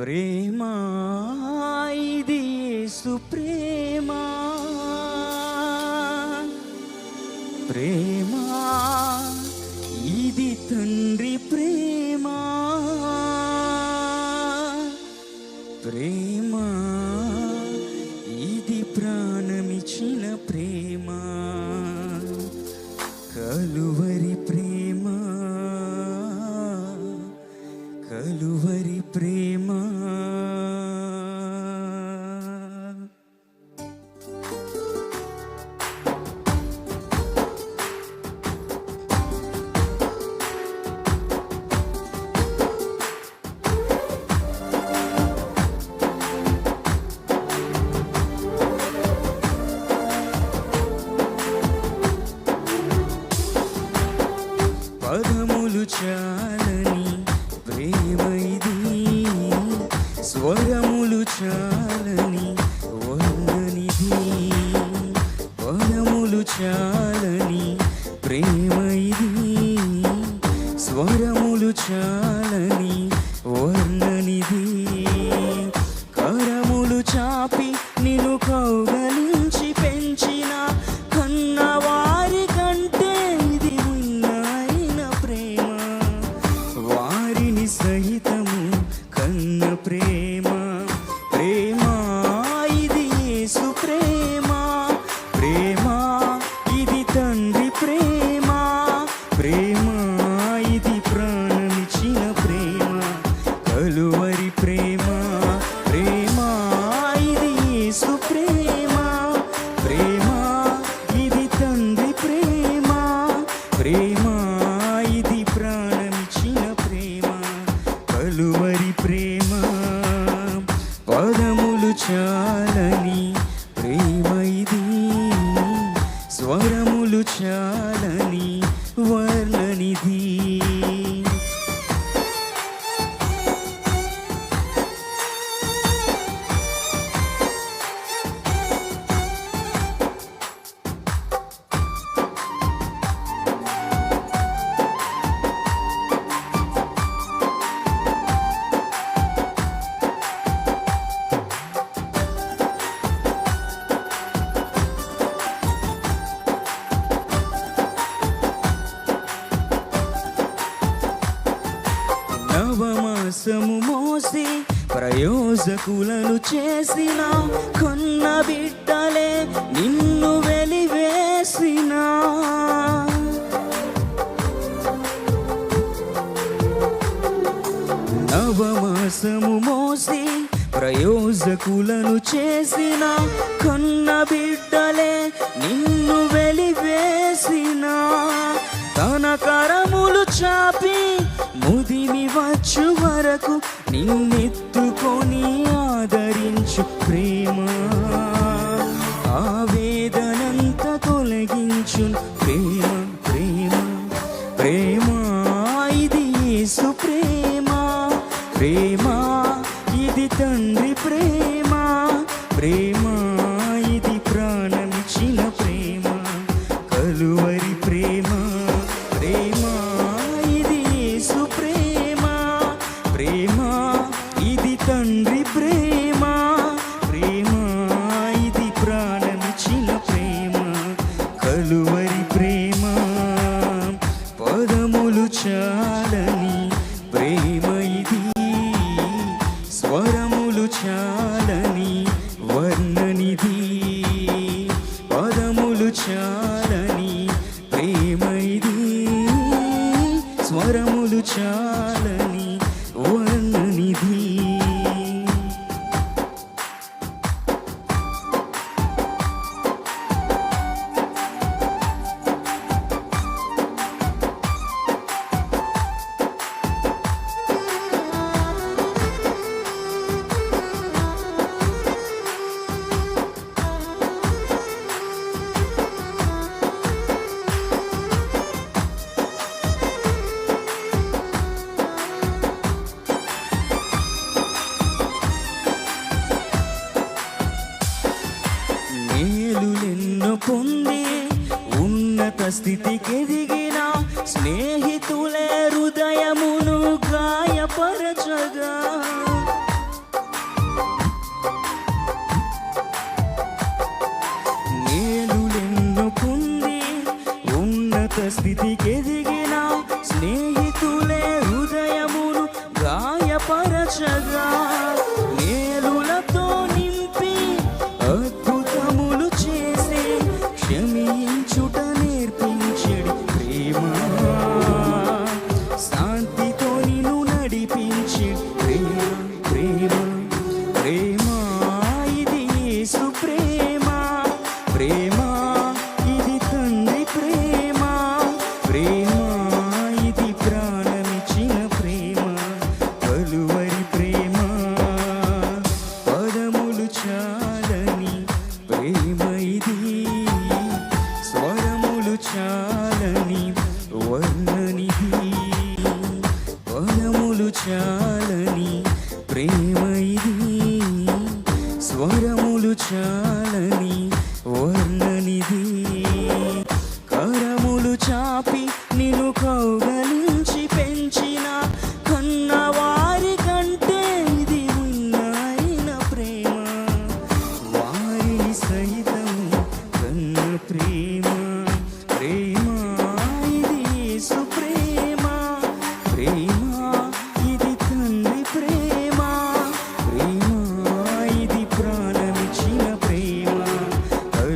ప్రేమ? ఇది సుప్రేమ ప్రేమ? ప్రేమ? ఇది తండ్రి ప్రేమ? ప్రేమ? ఇది ప్రాణమిచ్చిన ప్రేమ? కలువరి ప్రేమ? కలువరి ప్రేమ? పదములు చాలని ప్రేమైది. స్వరములు చాలని వర్ణనిది పదములు చాలని ప్రేమైది. స్వరములు చాలని చాలని ప్రేమ ఇది. స్వరములు చాలని నవమాసము మోసి ప్రయోజకులను చేసిన కొన్న బిడ్డలే నిన్ను వెలివేసిన. నవమాసము మోసి ప్రయోజకులను చేసిన కొన్న బిడ్డలే నిన్ను వెలివేసిన. తన కరములు చా కొరకు నిన్నెత్తుకొని ఆదరించు ప్రేమ. ఆవేదనంత తొలగించు ప్రేమ ప్రేమ ప్రేమ. ఇది యేసు ప్రేమ. ప్రేమ ఇది తండ్రి ప్రేమ. ప్రేమ ఇది ప్రాణమిచ్చిన ప్రేమ. కలువరి ప్రేమ ప్రేమ. కలువరి ప్రేమ పదములు చాలని ప్రేమ ఇది. స్వరములు చాలని వర్ణనిధి పదములు చా స్థితికి దిగిన స్నేహితులే హృదయమును గాయపరచగా. నేలులెన్నుకుంది ఉన్నత స్థితికి దిగిన స్నేహితులే హృదయమును గాయపరచగా. వర్ణని పదములు చాలని ప్రేమ ఇది. స్వరములు చాలని వర్ణనిది. కరములు చాపి నిన్ను కౌగలించి పెంచిన కన్నవారి కంటే ఇది ఉన్నాయిన ప్రేమ. వారిని సహితం కన్న ప్రేమ ప్రేమ